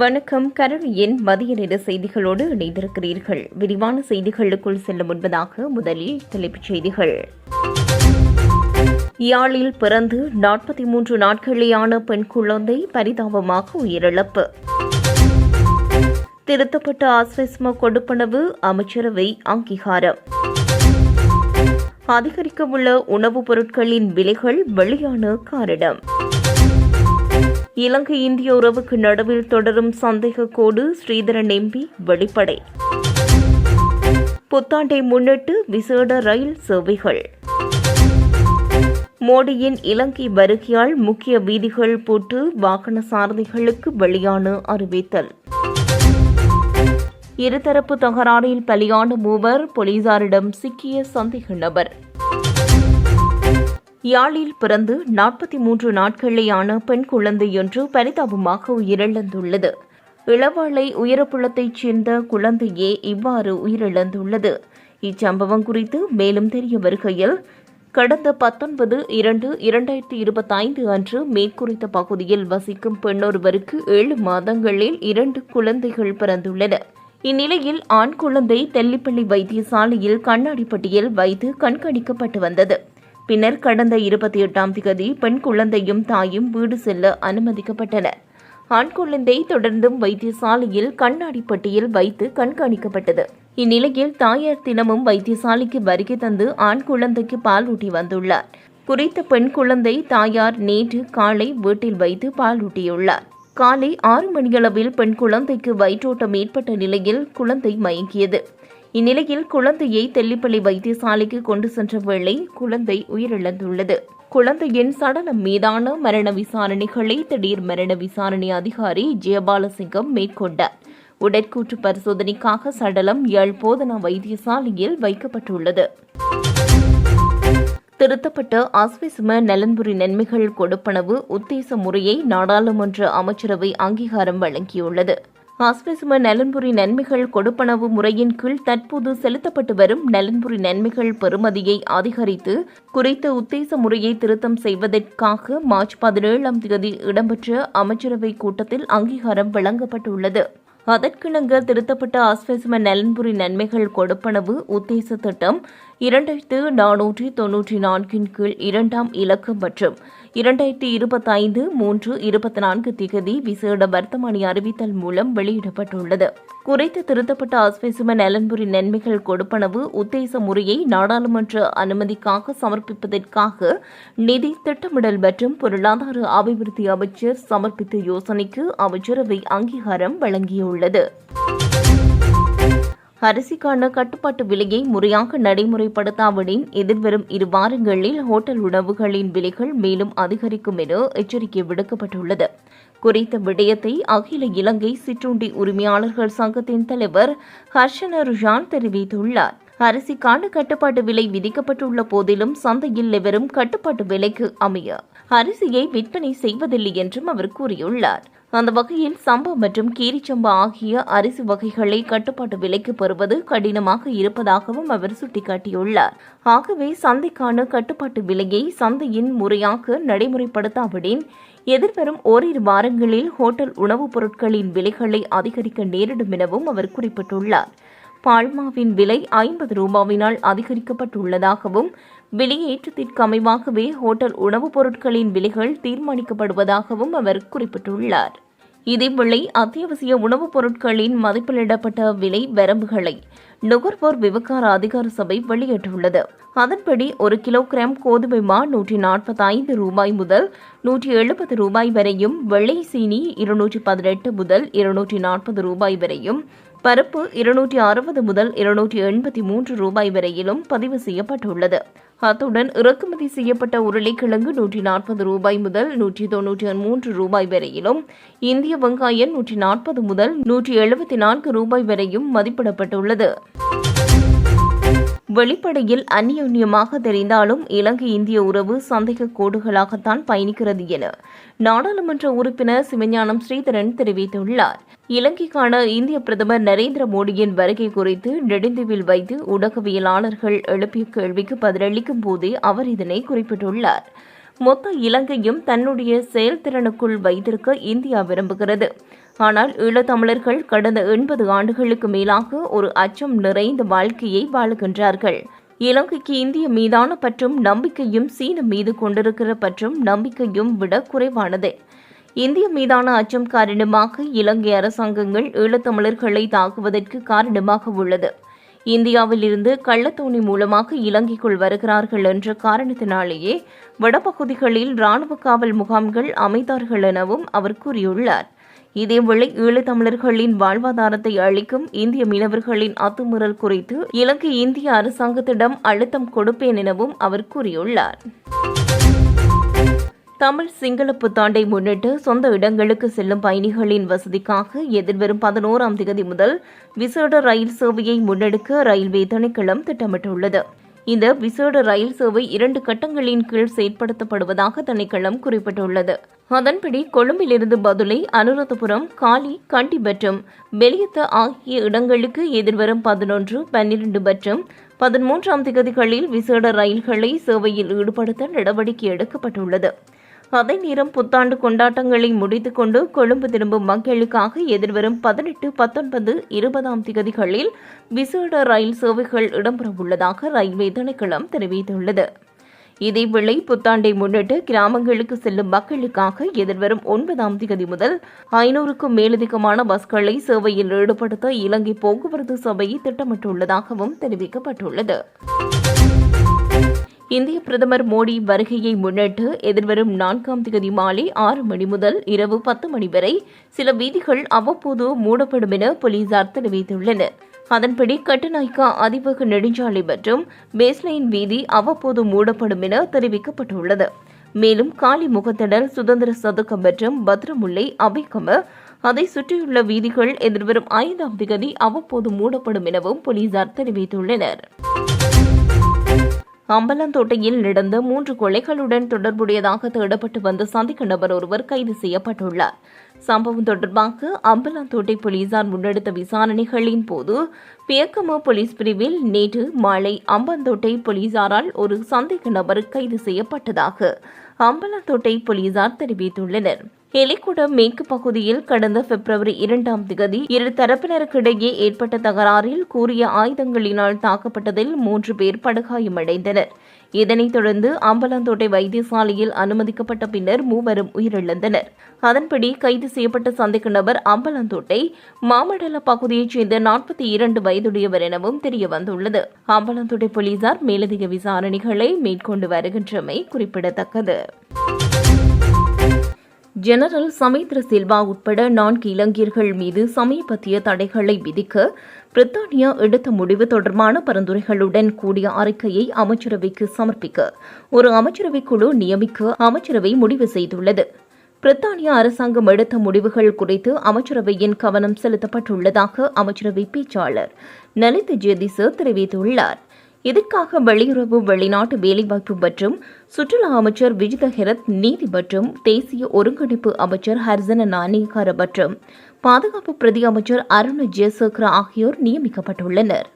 வணக்கம். கரணியின் மதிய நேர செய்திகளோடு இணைந்திருக்கிறீர்கள். விரிவான செய்திகளுக்குள் செல்ல முன்பதாக முதலில் தலைப்புச் செய்திகள். யாழில் பிறந்து நாற்பத்தி மூன்று நாட்களேயான பெண் குழந்தை பரிதாபமாக உயிரிழப்பு. திருத்தப்பட்ட ஆஸ்வெஸ்ம கொடுப்பனவு அமைச்சரவை அங்கீகாரம். அதிகரிக்கவுள்ள உணவுப் பொருட்களின் விலைகள் வெளியான காரணம். இலங்கை இந்திய உறவுக்கு நடுவில் தொடரும் சந்தேக கோடு ஸ்ரீதரன் எம்பி வெளிப்படை. புத்தாண்டை முன்னிட்டு விசேட ரயில் சேவைகள். மோடியின் இலங்கை வருகையால் முக்கிய வீதிகள் பூட்டு வாகன சாரதிகளுக்கு வெளியான அறிவித்தல். இருதரப்பு தகராறில் பலியான மூவர் போலீசாரிடம் சிக்கிய சந்தேக நபர். யாழில் பிறந்து நாற்பத்தி மூன்று நாட்களேயான பெண் குழந்தையொன்று பரிதாபமாக உயிரிழந்துள்ளது. இளவாளை உயரப்புலத்தைச் சேர்ந்த குழந்தையே இவ்வாறு உயிரிழந்துள்ளது. இச்சம்பவம் குறித்து மேலும் தெரிய வருகையில் கடந்த பத்தொன்பது இரண்டு இரண்டாயிரத்தி இருபத்தைந்து அன்று மேற்குறித்த பகுதியில் வசிக்கும் பெண்ணொருவருக்கு ஏழு மாதங்களில் இரண்டு குழந்தைகள் பிறந்துள்ளன. இந்நிலையில் ஆண் குழந்தை தெல்லிப்பள்ளி வைத்தியசாலையில் கண்ணாடிப்பட்டியில் வைத்து கண்காணிக்கப்பட்டு வந்தது. பின்னர் கடந்த இருபத்தி எட்டாம் திகதி பெண் குழந்தையும் தாயும் வீடு செல்ல அனுமதிக்கப்பட்டனர் ஆண் குழந்தை தொடர்ந்தும் வைத்தியசாலையில் கண்ணாடிப்பட்டியில் வைத்து கண்காணிக்கப்பட்டது. இந்நிலையில் தாயார் தினமும் வைத்தியசாலைக்கு வருகை தந்து ஆண் குழந்தைக்கு பால் ஊட்டி வந்துள்ளார். குறித்த பெண் குழந்தை தாயார் நேற்று காலை வீட்டில் வைத்து பால் ஊட்டியுள்ளார். காலை ஆறு மணியளவில் பெண் குழந்தைக்கு வயிற்றோட்டம் ஏற்பட்ட நிலையில் குழந்தை மயங்கியது. இந்நிலையில் குழந்தையை தெல்லிப்பள்ளி வைத்தியசாலைக்கு கொண்டு சென்ற வேளை குழந்தை உயிரிழந்துள்ளது. குழந்தையின் சடலம் மீதான மரண விசாரணைகளை திடீர் மரண விசாரணை அதிகாரி ஜெயபாலசிங்கம் மேற்கொண்டார் உடற்கூற்று பரிசோதனைக்காக சடலம் யாழ் போதனா வைத்தியசாலையில் வைக்கப்பட்டுள்ளது. திருத்தப்பட்ட ஆஸ்விசும நலன்புரி நன்மைகள் கொடுப்பனவு உத்தேச முறையை நாடாளுமன்ற அமைச்சரவை அங்கீகாரம் வழங்கியுள்ளது. ஆஸ்விசும நலன்புரி நன்மைகள் கொடுப்பனவு முறையின் கீழ் தற்போது செலுத்தப்பட்டு வரும் நலன்புரி நன்மைகள் பெறுமதியை அதிகரித்து குறித்த உத்தேச முறையை திருத்தம் செய்வதற்காக மார்ச் பதினேழாம் தேதி இடம்பெற்ற அமைச்சரவை கூட்டத்தில் அங்கீகாரம் வழங்கப்பட்டுள்ளது. அதற்கிணங்க திருத்தப்பட்ட ஆஸ்பெசிம நலன்புரி நன்மைகள் கொடுப்பனவு உத்தேச திட்டம் இரண்டாயிரத்து நானூற்றி தொன்னூற்றி நான்கின் கீழ் இரண்டாம் இலக்கம் மற்றும் இரண்டாயிரத்தி இருபத்தைந்து மூன்று இருபத்தி நான்கு திகதி விசேட வர்த்தமானி அறிவித்தல் மூலம் வெளியிடப்பட்டுள்ளது. குறைத்து திருத்தப்பட்ட ஆஸ்வெசும நலன்புரி நன்மைகள் கொடுப்பனவு உத்தேச முறையை நாடாளுமன்ற அனுமதிக்காக சமர்ப்பிப்பதற்காக நிதி திட்டமிடல் மற்றும் பொருளாதார அபிவிருத்தி அமைச்சர் சமர்ப்பித்த யோசனைக்கு அமைச்சரவை அங்கீகாரம் வழங்கியுள்ளது. அரிசிக்கான கட்டுப்பாட்டு விலையை முறையாக நடைமுறைப்படுத்தாவிடின் எதிர்வரும் இரு வாரங்களில் ஹோட்டல் உணவுகளின் விலைகள் மேலும் அதிகரிக்கும் என எச்சரிக்கை விடுக்கப்பட்டுள்ளது. குறித்த விடயத்தை அகில இலங்கை சிற்றுண்டி உரிமையாளர்கள் சங்கத்தின் தலைவர் ஹர்ஷன ருஷான் தெரிவித்துள்ளார். அரிசிக்கான கட்டுப்பாட்டு விலை விதிக்கப்பட்டுள்ள போதிலும் சந்தையில் வெறும் கட்டுப்பாட்டு விலைக்கு அமைய அரிசியை விற்பனை செய்வதில்லை என்றும் அவர் கூறியுள்ளார். அந்த வகையில் சம்பா மற்றும் கீரிச்சம்பா ஆகிய அரிசி வகைகளை கட்டுப்பாட்டு விலைக்கு பெறுவது கடினமாக இருப்பதாகவும் அவர் சுட்டிக்காட்டியுள்ளார். ஆகவே சந்தைக்கான கட்டுப்பாட்டு விலையை சந்தையின் முறையாக நடைமுறைப்படுத்தாவிடின் எதிர்வரும் ஓரிரு வாரங்களில் ஹோட்டல் உணவுப் பொருட்களின் விலைகளை அதிகரிக்க நேரிடும் எனவும் அவர் குறிப்பிட்டுள்ளார். பால்மாவின் விலை ஐம்பது ரூபாவினால் அதிகரிக்கப்பட்டுள்ளதாகவும் விலையேற்றத்திற்கு அமைவாகவே ஹோட்டல் உணவுப் பொருட்களின் விலைகள் தீர்மானிக்கப்படுவதாகவும் அவர் குறிப்பிட்டுள்ளார். இதேவேளை அத்தியாவசிய உணவுப் பொருட்களின் மதிப்பிலிடப்பட்ட விலை வரம்புகளை நுகர்வோர் விவகார அதிகார சபை வெளியிட்டுள்ளது. அதன்படி ஒரு கிலோகிராம் கோதுமை மா நூற்றி நாற்பத்தி ஐந்து ரூபாய் முதல் நூற்றி எழுபது ரூபாய் வரையும் வெள்ளை சீனி இருநூற்றி பதினெட்டு முதல் இருநூற்றி நாற்பது ரூபாய் வரையும் பருப்பு இருநூற்றி அறுபது முதல் இருநூற்றி எண்பத்தி மூன்று ரூபாய் வரையிலும் பதிவு செய்யப்பட்டுள்ளது. அத்துடன் இறக்குமதி செய்யப்பட்ட உருளைக்கிழங்கு நூற்றி நாற்பது ரூபாய் முதல் நூற்றி தொன்னூற்றி மூன்று ரூபாய் வரையிலும் இந்திய வெங்காயம் நூற்றி நாற்பது முதல் நூற்றி எழுபத்தி நான்கு ரூபாய் வரையும் மதிப்பிடப்பட்டுள்ளது. வெளிப்படையில் அந்யோன்யமாக தெரிந்தாலும் இலங்கை இந்திய உறவு சந்தேக கோடுகளாகத்தான் பயணிக்கிறது என நாடாளுமன்ற உறுப்பினர் சிவஞானம் ஸ்ரீதரன் தெரிவித்துள்ளார். இலங்கைக்கான இந்திய பிரதமர் நரேந்திர மோடியின் வருகை குறித்து நெடுந்தீவில் வைத்து ஊடகவியலாளர்கள் எழுப்பிய கேள்விக்கு பதிலளிக்கும் போதே அவர் இதனை குறிப்பிட்டுள்ளார். மொத்த இலங்கையும் தன்னுடைய செயல்திறனுக்குள் வைத்திருக்க இந்தியா விரும்புகிறது. ஆனால் ஈழத்தமிழர்கள் கடந்த எண்பது ஆண்டுகளுக்கு மேலாக ஒரு அச்சம் நிறைந்த வாழ்க்கையை வாழுகின்றார்கள். இலங்கைக்கு இந்திய மீதான பற்றும் நம்பிக்கையும் சீன மீது கொண்டிருக்கிற பற்றும் நம்பிக்கையும் விட குறைவானது. இந்திய மீதான அச்சம் காரணமாக இலங்கை அரசாங்கங்கள் ஈழத்தமிழர்களை தாக்குவதற்கு காரணமாக உள்ளது. இந்தியாவில் இருந்து கள்ளத்தோணி மூலமாக இலங்கைக்குள் வருகிறார்கள் என்ற காரணத்தினாலேயே வடபகுதிகளில் ராணுவ காவல் முகாம்கள் அமைத்தார்கள் எனவும் அவர் கூறியுள்ளார். இதேவேளை ஈழத்தமிழர்களின் வாழ்வாதாரத்தை அளிக்கும் இந்திய மீனவர்களின் அத்துமீறல் குறித்து இலங்கை இந்திய அரசாங்கத்திடம் அழுத்தம் கொடுப்பேன் எனவும் அவர் கூறியுள்ளார். தமிழ் சிங்கள புத்தாண்டை முன்னிட்டு சொந்த இடங்களுக்கு செல்லும் பயணிகளின் வசதிக்காக எதிர்வரும் பதினோராம் தேதி முதல் விசேட ரயில் சேவையை முன்னெடுக்க ரயில்வே திணைக்களம் திட்டமிட்டுள்ளது. இந்த விசேட ரயில் சேவை இரண்டு கட்டங்களின் கீழ் செயற்படுத்தப்படுவதாக திணைக்களம் குறிப்பிட்டுள்ளது. அதன்படி கொழும்பிலிருந்து பதுளை அனுராதபுரம் காலி கண்டி மற்றும் வெளியத்த ஆகிய இடங்களுக்கு எதிர்வரும் பதினொன்று பன்னிரண்டு மற்றும் பதிமூன்றாம் திகதிகளில் விசேட ரயில்களை சேவையில் ஈடுபடுத்த நடவடிக்கை எடுக்கப்பட்டுள்ளது. அதே நேரம் புத்தாண்டு கொண்டாட்டங்களை முடித்துக்கொண்டு கொழும்பு திரும்பும் மக்களுக்காக எதிர்வரும் பதினெட்டு பத்தொன்பது இருபதாம் திகதிகளில் விசேட ரயில் சேவைகள் இடம்பெறவுள்ளதாக ரயில்வே திணைக்களம் தெரிவித்துள்ளது. இதேவேளை புத்தாண்டை முன்னிட்டு கிராமங்களுக்கு செல்லும் மக்களுக்காக எதிர்வரும் ஒன்பதாம் தேதி முதல் ஐநூறுக்கும் மேலதிகமான பஸ்களை சேவையில் ஈடுபடுத்த இலங்கை போக்குவரத்து சபை திட்டமிட்டுள்ளதாகவும் தெரிவிக்கப்பட்டுள்ளது. இந்திய பிரதமர் மோடி வருகையை முன்னிட்டு எதிர்வரும் நான்காம் தேதி மாலை ஆறு மணி முதல் இரவு பத்து மணி வரை சில வீதிகள் அவ்வப்போது மூடப்படும் என போலீசார் தெரிவித்துள்ளனர். அதன்படி கட்டுநாய்க்கா அதிவேக நெடுஞ்சாலை மற்றும் பேஸ்லைன் வீதி அவ்வப்போது மூடப்படும் என தெரிவிக்கப்பட்டுள்ளது. மேலும் காளி முகத்திடல் சுதந்திர சதுக்கம் மற்றும் பத்ரமுல்லை அபிகம அதை சுற்றியுள்ள வீதிகள் எதிர்வரும் ஐந்தாம் திகதி அவ்வப்போது மூடப்படும் எனவும் போலீசார் தெரிவித்துள்ளனர். அம்பலந்தோட்டையில் நடந்த மூன்று கொலைகளுடன் தொடர்புடையதாக தேடப்பட்டு வந்த சந்திக்க நபர் ஒருவர் கைது செய்யப்பட்டுள்ளார். சம்பவம் தொடர்பாக அம்பலந்தோட்டை போலீசார் முன்னெடுத்த விசாரணைகளின் போது பியக்கம போலீஸ் பிரிவில் நேற்று மாலை அம்பந்தோட்டை போலீசாரால் ஒரு சந்தேக நபர் கைது செய்யப்பட்டதாக அம்பலந்தோட்டை போலீசார் தெரிவித்துள்ளனர். ஹெலிகுடம் மேற்கு பகுதியில் கடந்த பிப்ரவரி இரண்டாம் திகதி இரு தரப்பினருக்கிடையே ஏற்பட்ட தகராறில் கூறிய ஆயுதங்களினால் தாக்கப்பட்டதில் மூன்று பேர் படுகாயமடைந்தனர் இதனைத் தொடர்ந்து அம்பலந்தோட்டை வைத்தியசாலையில் அனுமதிக்கப்பட்ட பின்னர் மூவரும் உயிரிழந்தனர். அதன்படி கைது செய்யப்பட்ட சந்தேக நபர் அம்பலந்தோட்டை மாமடல பகுதியைச் சேர்ந்த நாற்பத்தி இரண்டு வயதுடையவர் எனவும் தெரியவந்துள்ளது. அம்பலந்தோட்டை போலீசார் மேலதிக விசாரணைகளை மேற்கொண்டு வருகின்றமை குறிப்பிடத்தக்கது. ஜெனரல் சமித்ர சில்வா உட்பட நான்கு இலங்கையர்கள் மீது சமீபத்திய தடைகளை விதிக்க பிரித்தானியா எடுத்த முடிவு தொடர்பான பரிந்துரைகளுடன் கூடிய அறிக்கையை அமைச்சரவைக்கு சமர்ப்பிக்க ஒரு அமைச்சரவை குழு நியமிக்க அமைச்சரவை முடிவு செய்துள்ளது. பிரித்தானிய அரசாங்கம் எடுத்த முடிவுகள் குறித்து அமைச்சரவையின் கவனம் செலுத்தப்பட்டுள்ளதாக அமைச்சரவை பேச்சாளர் நலித் ஜெதிச தெரிவித்துள்ளார். இதற்காக வெளியுறவு வெளிநாட்டு வேலைவாய்ப்பு மற்றும் சுற்றுலா அமைச்சர் விஜித ஹெரத் நீதி மற்றும் தேசிய ஒருங்கிணைப்பு அமைச்சர் ஹர்சன நாணயக்கார மற்றும் பாதுகாப்பு பிரதி அமைச்சர் அருண் ஜெயசேகர் ஆகியோர் நியமிக்கப்பட்டுள்ளனர்.